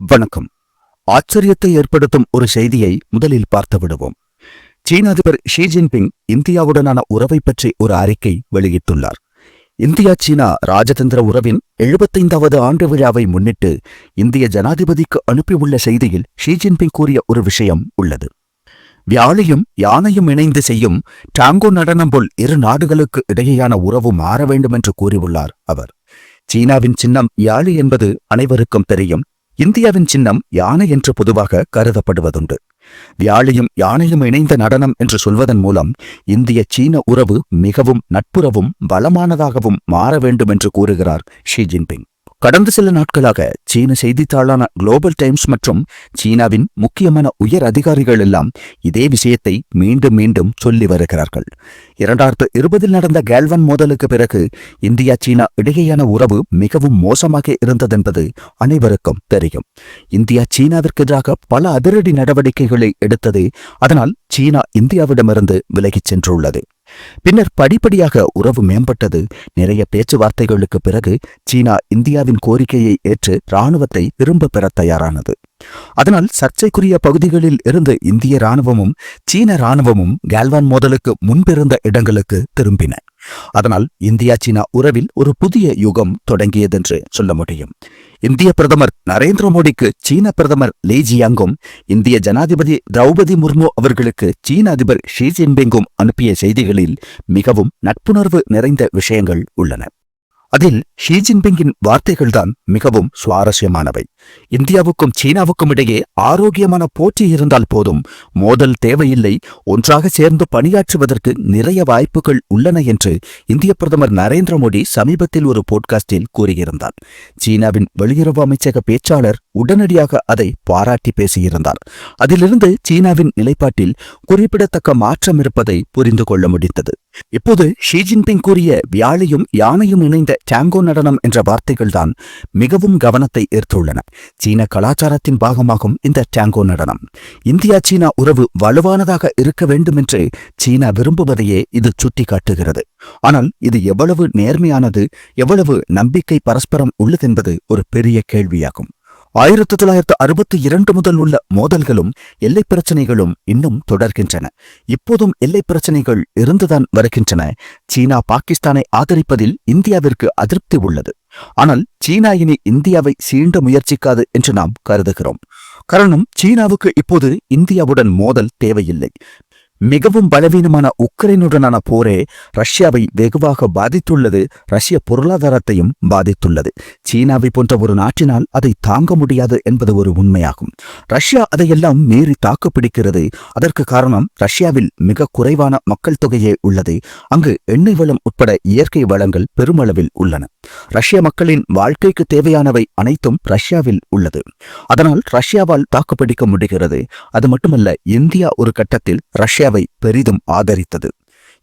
வணக்கம். ஆச்சரியத்தை ஏற்படுத்தும் ஒரு செய்தியை முதலில் பார்த்து விடுவோம் சீன அதிபர் ஷி ஜின்பிங் இந்தியாவுடனான உறவை பற்றி ஒரு அறிக்கை வெளியிட்டுள்ளார். இந்தியா சீனா ராஜதந்திர உறவின் எழுபத்தைந்தாவது ஆண்டு விழாவை முன்னிட்டு இந்திய ஜனாதிபதிக்கு அனுப்பியுள்ள செய்தியில் ஷி ஜின்பிங் கூறிய ஒரு விஷயம் உள்ளது. வியாழையும் யானையும் இணைந்து செய்யும் டாங்கோ நடனம் போல் இரு நாடுகளுக்கு இடையேயான உறவு மாற வேண்டும் என்று கூறியுள்ளார் அவர். சீனாவின் சின்னம் யாழி என்பது அனைவருக்கும் தெரியும். இந்தியாவின் சின்னம் யானை என்று பொதுவாக கருதப்படுவதுண்டு. வியாழியும் யானையும் இணைந்த நடனம் என்று சொல்வதன் மூலம் இந்திய சீன உறவு மிகவும் நட்புறவும் பலமானதாகவும் மாற வேண்டும் என்று கூறுகிறார் ஷி ஜின்பிங். கடந்த சில நாட்களாக சீன செய்தித்தாளான குளோபல் டைம்ஸ் மற்றும் சீனாவின் முக்கியமான உயர் அதிகாரிகள் எல்லாம் இதே விஷயத்தை மீண்டும் மீண்டும் சொல்லி வருகிறார்கள். இரண்டாயிரத்து இருபதில் நடந்த கேல்வன் மோதலுக்கு பிறகு இந்தியா சீனா இடையேயான உறவு மிகவும் மோசமாக இருந்ததென்பது அனைவருக்கும் தெரியும். இந்தியா சீனாவிற்கு எதிராக பல அதிரடி நடவடிக்கைகளை எடுத்தது அதனால் சீனா இந்தியாவிடமிருந்து விலகிச் சென்றுள்ளது. பின்னர் படிப்படியாக உறவு மேம்பட்டது. நிறைய பேச்சுவார்த்தைகளுக்கு பிறகு சீனா இந்தியாவின் கோரிக்கையை ஏற்று ராணுவத்தை திரும்ப பெற தயாரானது. அதனால் சர்ச்சைக்குரிய பகுதிகளில் இருந்து இந்திய ராணுவமும் சீன ராணுவமும் கேல்வான் மோதலுக்கு முன்பிருந்த இடங்களுக்கு திரும்பின. அதனால் இந்தியா சீனா உறவில் ஒரு புதிய யுகம் தொடங்கியதென்று சொல்ல முடியும். இந்திய பிரதமர் நரேந்திர மோடிக்கு சீன பிரதமர் லீ ஜியாங்கும் இந்திய ஜனாதிபதி திரௌபதி முர்மு அவர்களுக்கு சீன அதிபர் ஷி ஜின்பிங்கும் அனுப்பிய செய்திகளில் மிகவும் நட்புணர்வு நிறைந்த விஷயங்கள் உள்ளன. அதில் ஷி ஜின்பிங்கின் வார்த்தைகள்தான் மிகவும் சுவாரஸ்யமானவை. இந்தியாவுக்கும் சீனாவுக்கும் இடையே ஆரோக்கியமான போட்டி இருந்தால் போதும். மோதல் தேவையில்லை. ஒன்றாக சேர்ந்து பணியாற்றுவதற்கு நிறைய வாய்ப்புகள் உள்ளன என்று இந்திய பிரதமர் நரேந்திர மோடி சமீபத்தில் ஒரு போட்காஸ்டில் கூறியிருந்தார். சீனாவின் வெளியுறவு அமைச்சக பேச்சாளர் உடனடியாக அதை பாராட்டி பேசியிருந்தார். அதிலிருந்து சீனாவின் நிலைப்பாட்டில் குறிப்பிடத்தக்க மாற்றம் இருப்பதை புரிந்து கொள்ள முடிந்தது. இப்போது ஷி ஜின்பிங் கூறிய வியாழையும் யானையும் இணைந்த டாங்கோ நடனம் என்ற வார்த்தைகள்தான் மிகவும் கவனத்தை ஈர்த்துள்ளன. சீன கலாச்சாரத்தின் பாகமாகும் இந்த டாங்கோ நடனம். இந்தியா சீனா உறவு வலுவானதாக இருக்க வேண்டும் என்று சீனா விரும்புவதையே இது சுட்டிக்காட்டுகிறது. ஆனால் இது எவ்வளவு நேர்மையானது எவ்வளவு நம்பிக்கை பரஸ்பரம் உள்ளதென்பது ஒரு பெரிய கேள்வியாகும். ஆயிரத்தி தொள்ளாயிரத்து அறுபத்தி இரண்டு முதல் உள்ள மோதல்களும் எல்லைப் பிரச்சனைகளும் இன்னும் தொடர்கின்றன. இப்போதும் எல்லைப் பிரச்சனைகள் இருந்துதான் வருகின்றன. சீனா பாகிஸ்தானை ஆதரிப்பதில் இந்தியாவிற்கு அதிருப்தி உள்ளது. ஆனால் சீனா இனி இந்தியாவை சீண்ட முயற்சிக்காது என்று நாம் கருதுகிறோம். காரணம் சீனாவுக்கு இப்போது இந்தியாவுடன் மோதல் தேவையில்லை. மிகவும் பலவீனமான உக்ரைனுடனான போரே ரஷ்யாவை வெகுவாக பாதித்துள்ளது. ரஷ்ய பொருளாதாரத்தையும் பாதித்துள்ளது. சீனாவை போன்ற ஒரு நாட்டினால் அதை தாங்க முடியாது என்பது ஒரு உண்மையாகும். ரஷ்யா அதையெல்லாம் மீறி தாக்குப்பிடிக்கிறது. அதற்கு காரணம் ரஷ்யாவில் மிக குறைவான மக்கள் தொகையே உள்ளது. அங்கு எண்ணெய் வளம் உட்பட இயற்கை வளங்கள் பெருமளவில் உள்ளன. ரஷ்ய மக்களின் வாழ்க்கைக்கு தேவையானவை அனைத்தும் ரஷ்யாவில் உள்ளது. அதனால் ரஷ்யாவால் தாக்குப்பிடிக்க முடிகிறது. அது மட்டுமல்ல இந்தியா ஒரு கட்டத்தில் ரஷ்யா இந்தியாவை பெரிதும் ஆதரித்தது.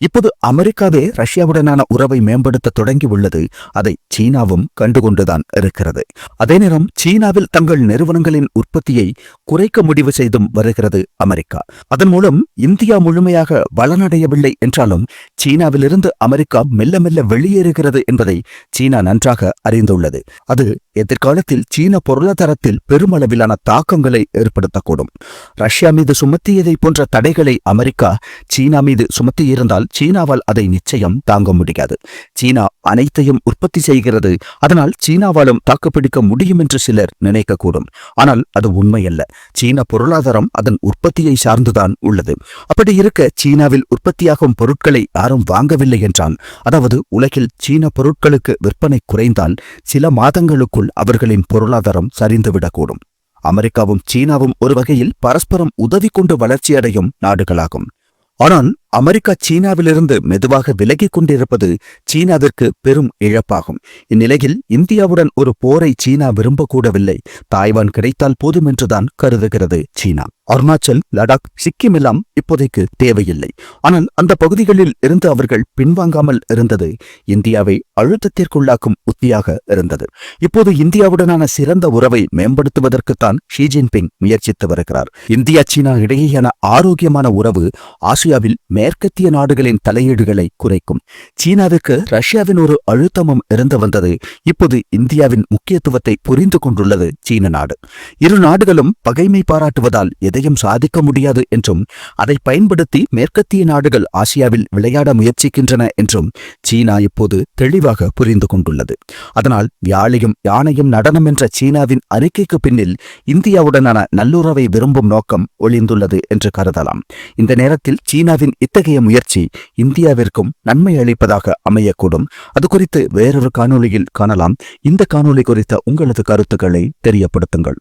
இப்போது அமெரிக்காவே ரஷ்யாவுடனான உறவை மேம்படுத்த தொடங்கி உள்ளது அதை சீனாவும் கண்டுகொண்டுதான் இருக்கிறது. அதே நேரம் சீனாவில் தங்கள் நிறுவனங்களின் உற்பத்தியை குறைக்க முடிவு செய்தும் வருகிறது அமெரிக்கா. அதன் மூலம் இந்தியா முழுமையாக வளனடையவில்லை என்றாலும் சீனாவிலிருந்து அமெரிக்கா மெல்ல மெல்ல வெளியேறுகிறது என்பதை சீனா நன்றாக அறிந்துள்ளது. அது எதிர்காலத்தில் சீன பொருளாதாரத்தில் பெருமளவிலான தாக்கங்களை ஏற்படுத்தக்கூடும். ரஷ்யா மீது சுமத்தியதை போன்ற தடைகளை அமெரிக்கா சீனா மீது சுமத்தியிருந்தால் சீனாவால் அதை நிச்சயம் தாங்க முடியாது. சீனா அனைத்தையும் உற்பத்தி செய்கிறது. அதனால் சீனாவாலும் தாக்குப்பிடிக்க முடியும் என்று சிலர் நினைக்கக்கூடும். ஆனால் அது உண்மையல்ல. சீன பொருளாதாரம் அதன் உற்பத்தியை சார்ந்துதான் உள்ளது. அப்படி இருக்க சீனாவில் உற்பத்தியாகும் பொருட்களை யாரும் வாங்கவில்லை என்றால் அதாவது உலகில் சீன பொருட்களுக்கு விற்பனை குறைந்தால் சில மாதங்களுக்குள் அவர்களின் பொருளாதாரம் சரிந்துவிடக்கூடும். அமெரிக்காவும் சீனாவும் ஒரு வகையில் பரஸ்பரம் உதவி கொண்டு வளர்ச்சியடையும் நாடுகளாகும். ஆனால் அமெரிக்கா சீனாவிலிருந்து மெதுவாக விலகிக் கொண்டிருப்பது சீனாவிற்கு பெரும் இழப்பாகும். இந்நிலையில் இந்தியாவுடன் ஒரு போரை சீனா விரும்பக்கூடவில்லை. தாய்வான் கிடைத்தால் போதும் என்றுதான் கருதுகிறது சீனா. அருணாச்சல் லடாக் சிக்கிம் எல்லாம் இப்போதைக்கு தேவையில்லை. ஆனால் அந்த பகுதிகளில் இருந்து அவர்கள் பின்வாங்காமல் இருந்தது இந்தியாவை அழுத்தத்திற்குள்ளாக்கும் உத்தியாக இருந்தது. இப்போது இந்தியாவுடனான சிறந்த உறவை மேம்படுத்துவதற்குத்தான் ஷி ஜின்பிங் முயற்சித்து வருகிறார். இந்தியா சீனா இடையேயான ஆரோக்கியமான உறவு ஆசியாவில் மேற்கத்திய நாடுகளின் தலையீடுகளை குறைக்கும். சீனாவிற்கு ரஷ்யாவின் ஒரு அழுத்தமும் இருந்து வந்தது. இப்போது இந்தியாவின் முக்கியத்துவத்தை புரிந்து கொண்டுள்ளது சீன நாடு. இரு நாடுகளும் பகைமை பாராட்டுவதால் எதையும் சாதிக்க முடியாது என்றும் அதை பயன்படுத்தி மேற்கத்திய நாடுகள் ஆசியாவில் விளையாட முயற்சிக்கின்றன என்றும் சீனா இப்போது தெளிவாக புரிந்து கொண்டுள்ளது. அதனால் வியாழையும் யானையும் நடனம் என்ற சீனாவின் அறிக்கைக்கு பின்னில் இந்தியாவுடனான நல்லுறவை விரும்பும் நோக்கம் ஒளிந்துள்ளது என்று கருதலாம். இந்த நேரத்தில் சீனாவின் இத்தகைய முயற்சி இந்தியாவிற்கும் நன்மை அளிப்பதாக அமையக்கூடும். அது குறித்து வேறொரு காணொளியில் காணலாம். இந்த காணொளி குறித்த உங்களது கருத்துக்களை தெரியப்படுத்துங்கள்.